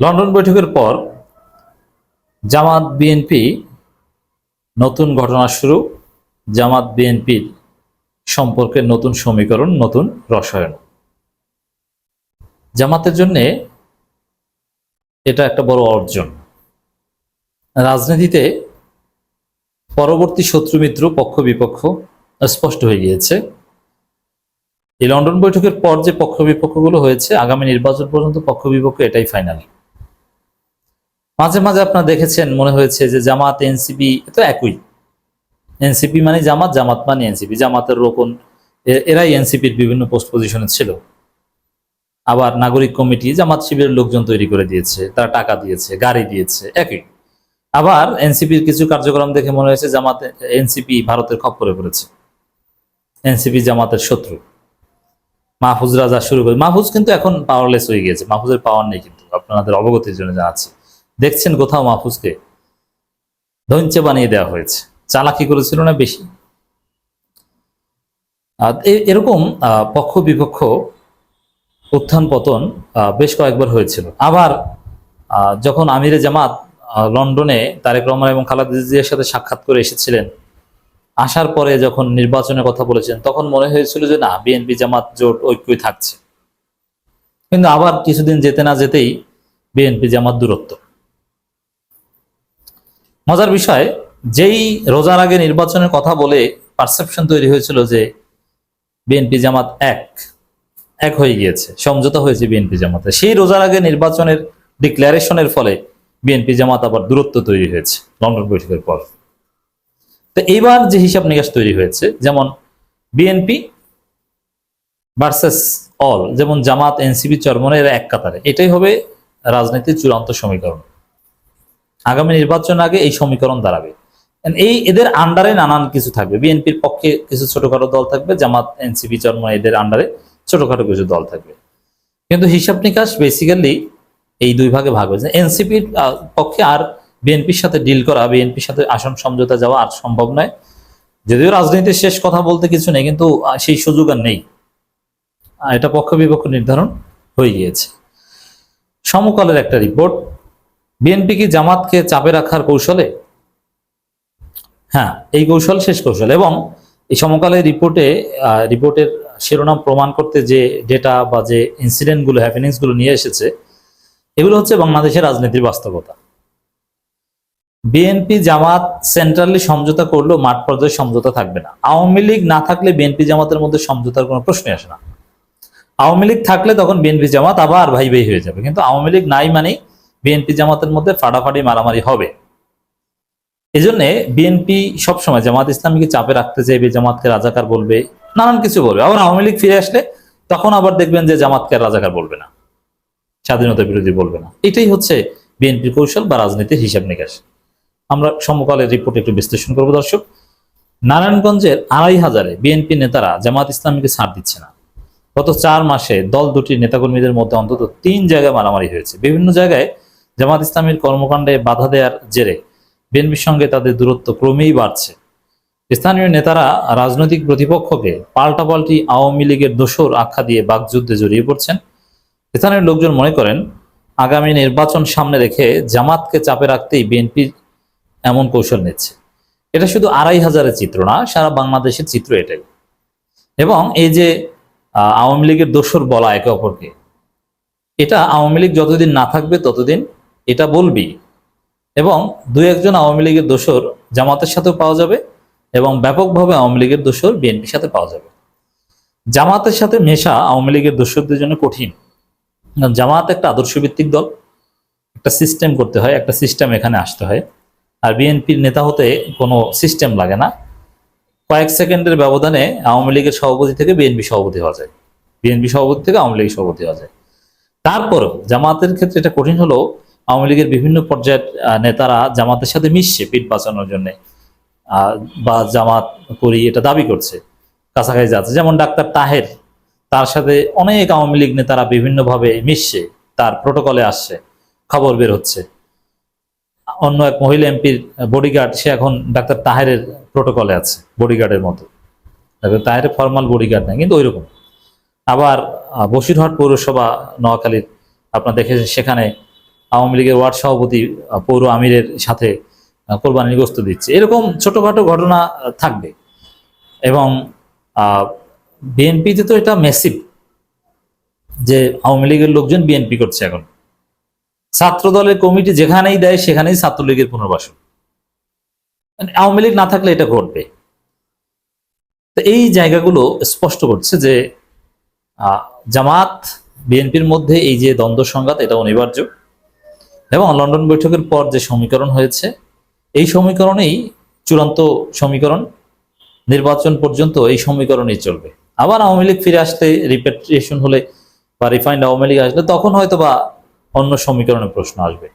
London বৈঠকের পর জামাত BNP নতুন ঘটনা শুরু। জামাত বিএনপির সম্পর্কের নতুন সমীকরণ, নতুন রসায়ন। জামাতের জন্যে এটা একটা বড় অর্জন। রাজনীতিতে পরবর্তী শত্রু মিত্র, পক্ষ বিপক্ষ স্পষ্ট হয়ে গিয়েছে। এই লন্ডন বৈঠকের পর যে পক্ষ বিপক্ষগুলো হয়েছে, আগামী নির্বাচন পর্যন্ত পক্ষ বিপক্ষ এটাই ফাইনাল। মাঝে মাঝে আপনারা দেখেছেন, মনে হয়েছে যে জামাত, এনসিপি তো একই। এনসিপি মানে জামাত জামাত মানে এনসিপি। জামাতের এ- এরাই এনসিপির বিভিন্ন পোস্ট পজিশনে ছিল। আবার নাগরিক কমিটি জামাত শিবিরের লোকজন তৈরি করে দিয়েছে, তারা টাকা দিয়েছে, গাড়ি দিয়েছে, একই। আবার এনসিপির কিছু কার্যক্রম দেখে মনে হয়েছে জামাত, এনসিপি ভারতের খপ্পরে পড়েছে। এনসিপি জামাতের শত্রু। মাহফুজ রাজা শুরু করে, মাহফুজ কিন্তু এখন পাওয়ারলেস হয়ে গিয়েছে। মাহফুজের পাওয়ার নেই কিন্তু, আপনাদের অবগতির জন্য জানাচ্ছি দেখছেন কোথাও মাহফুজকে? ধৈঞ্চে বানিয়ে দেওয়া হয়েছে। চালাকি করেছিল না বেশি? এরকম পক্ষ বিপক্ষ উত্থান পতন বেশ কয়েকবার হয়েছিল। আবার যখন আমিরে জামাত লন্ডনে তারেক রহমান এবং খালেদা জিয়ার সাথে সাক্ষাৎ করে এসেছিলেন, আসার পরে যখন নির্বাচনের কথা বলেছেন, তখন মনে হয়েছিল যে না, বিএনপি জামাত জোট ঐক্যই থাকছে। কিন্তু আবার কিছুদিন যেতে না যেতেই বিএনপি জামাত দূরত্ব। মজার বিষয়, যেই রোজার আগে নির্বাচনের কথা বলে পারসেপশন তৈরি হয়েছিল যে বিএনপি জামাত এক এক হয়ে গিয়েছে, সমঝোতা হয়েছে বিএনপি জামাতে। সেই রোজার আগে নির্বাচনের ডিক্লারেশনের ফলে বিএনপি জামাত আবার দূরত্ব তৈরি হয়েছে, লন্ডন বৈঠকের পর। তো এইবার যে হিসাব নিকাশ তৈরি হয়েছে, যেমন বিএনপি ভার্সেস অল যেমন জামাত এনসিপি চরমনের এক কাতারে। এটাই হবে রাজনীতির চূড়ান্ত সমীকরণ। আগামী নির্বাচন আগে এই সমীকরণ দাঁড়াবে। এই এদের আন্ডারে নানান কিছু থাকবে। বিএনপির পক্ষে কিছু ছোটখাটো দল থাকবে, জামাত এনসিপি জন্ম এদের আন্ডারে ছোটখাটো কিছু দল থাকবে। কিন্তু হিসাব নিকাশ বেসিক্যালি এই দুই ভাগে ভাগ হয়েছে। এনসিপির পক্ষে আর বিএনপির সাথে ডিল করা বিএনপির সাথে আসন সমঝোতা যাওয়া আর সম্ভব নয়। যদিও রাজনীতির শেষ কথা বলতে কিছু নেই, কিন্তু সেই সুযোগ আর নেই। এটা পক্ষ বিপক্ষ নির্ধারণ হয়ে গিয়েছে। সমকালের একটা রিপোর্ট বিএনপি কি জামাতকে চাপে রাখার কৌশলে? হ্যাঁ এই কৌশল শেষ কৌশল এবং এই সমকালের রিপোর্টে রিপোর্টের শিরোনাম প্রমাণ করতে যে ডেটা বা যে ইনসিডেন্টগুলো হ্যাপেনিংসগুলো নিয়ে এসেছে, এগুলো হচ্ছে বাংলাদেশের রাজনীতির বাস্তবতা। বিএনপি জামাত সেন্ট্রালি সমঝোতা করলেও মাঠ পর্যায়ে সমঝোতা থাকবে না। আওয়ামী লীগ না থাকলে বিএনপি জামাতের মধ্যে সমঝোতার কোনো প্রশ্নই আসে না। আওয়ামী লীগ থাকলে তখন বিএনপি জামাত আবার ভাই ভাই হয়ে যাবে। কিন্তু আওয়ামী লীগ নাই মানেই বিএনপি জামাতের মধ্যে ফাটাফাটি মারামারি হবে। এজন্য বিএনপি সবসময় জামাত ইসলামীকে চাপে রাখতে চাইবে, জামাতকে রাজাকার বলবে, নানান কিছু বলবে। আবার আওয়ামী লীগ ফিরে আসলে তখন আবার দেখবেন যে জামাতকে রাজাকার বলবে না, স্বাধীনতা বিরোধী বলবে না। এটাই হচ্ছে বিএনপির কৌশল বা রাজনীতির হিসাব নিকাশ। আমরা সমকালের রিপোর্ট একটু বিশ্লেষণ করব দর্শক। নারায়ণগঞ্জের আড়াই হাজারে বিএনপি নেতারা জামাত ইসলামীকে ছাড় দিচ্ছে না। গত চার মাসে দল দুটির নেতাকর্মীদের মধ্যে অন্তত তিন জায়গায় মারামারি হয়েছে। বিভিন্ন জায়গায় জামাত ইসলামীর কর্মকাণ্ডে বাধা দেওয়ার জেরে বিএনপির সঙ্গে তাদের দূরত্ব ক্রমেই বাড়ছে। স্থানীয় নেতারা রাজনৈতিক প্রতিপক্ষকে পাল্টাপাল্টি আওয়ামী লীগের দোসর আখ্যা দিয়ে বাকযুদ্ধে জড়িয়ে পড়ছেন। স্থানীয় লোকজন মনে করেন, আগামী নির্বাচন সামনে রেখে জামাতকে চাপে রাখতেই বিএনপি এমন কৌশল নিচ্ছে। এটা শুধু আড়াই হাজারের চিত্র না, সারা বাংলাদেশের চিত্র এটাই। এবং এই যে আওয়ামী লীগের দোসর বলা একে অপরকে, এটা আওয়ামী লীগ যতদিন না থাকবে ততদিন এটা বলবি। এবং দুই একজন আওয়ামী লীগের দোসর জামাতের সাথেও পাওয়া যাবে এবং ব্যাপকভাবে আওয়ামী লীগের দোসর বিএনপির সাথে পাওয়া যাবে। জামাতের সাথে মেশা আওয়ামী লীগের দোসরদের জন্য কঠিন। জামাত একটা আদর্শভিত্তিক দল, একটা সিস্টেম করতে হয়, একটা সিস্টেম এখানে আসতে হয়। আর বিএনপির নেতা হতে কোনো সিস্টেম লাগে না। কয়েক সেকেন্ডের ব্যবধানে আওয়ামী লীগের সভাপতি থেকে বিএনপি সভাপতি হওয়া যায়। বিএনপি সভাপতি থেকে আওয়ামী লীগের সভাপতি হওয়া যায়। তারপরেও জামাতের ক্ষেত্রে এটা কঠিন হলেও আওয়ামী লীগের বিভিন্ন পর্যায়ের নেতারা জামাতের সাথে মিশছে পিঠ বাঁচানোর জন্য বা জামাত করি এটা দাবি করছে, কাছাকাছি যাচ্ছে। যেমন ডাক্তার তাহের, তার সাথে অনেক আওয়ামী লীগ নেতারা বিভিন্নভাবে মিশছে, তার প্রোটোকলে আসছে, খবর বের হচ্ছে। অন্য এক মহিলা এমপির বডিগার্ড সে এখন ডাক্তার তাহেরের প্রোটোকলে আছে বডিগার্ডের মতো। ডাক্তার তাহেরের ফর্মাল বডিগার্ড নাই, কিন্তু ওইরকম। আবার বসিরহাট পৌরসভা, নোয়াখালীর, আপনার দেখেছেন সেখানে আওয়ামী লীগের ওয়ার্ড সভাপতি পৌর আমিরের সাথে আহ, কোরবানির গোস্ত দিচ্ছে। এরকম ছোটখাটো ঘটনা থাকবে। এবং বিএনপিতে তো এটা মেসিভ যে আওয়ামী লীগের লোকজন বিএনপি করছে এখন। ছাত্র দলের কমিটি যেখানেই দেয় সেখানেই ছাত্রলীগের পুনর্বাসন। মানে আওয়ামী লীগ না থাকলে এটা ঘটবে। তো এই জায়গাগুলো স্পষ্ট করছে যে জামাত বিএনপির মধ্যে এই যে দ্বন্দ্ব সংঘাত এটা অনিবার্য। এবং লন্ডন বৈঠকের পর যে সমীকরণ হয়েছে, এই সমীকরণেই চূড়ান্ত সমীকরণ নির্বাচন পর্যন্ত এই সমীকরণই চলবে। আবার আওয়ামী লীগ ফিরে আসতে রিপেট্রিয়েশন হলে বা রিফাইন্ড আওয়ামী লীগ আসলে তখন হয়তো বা অন্য সমীকরণে প্রশ্ন আসবে।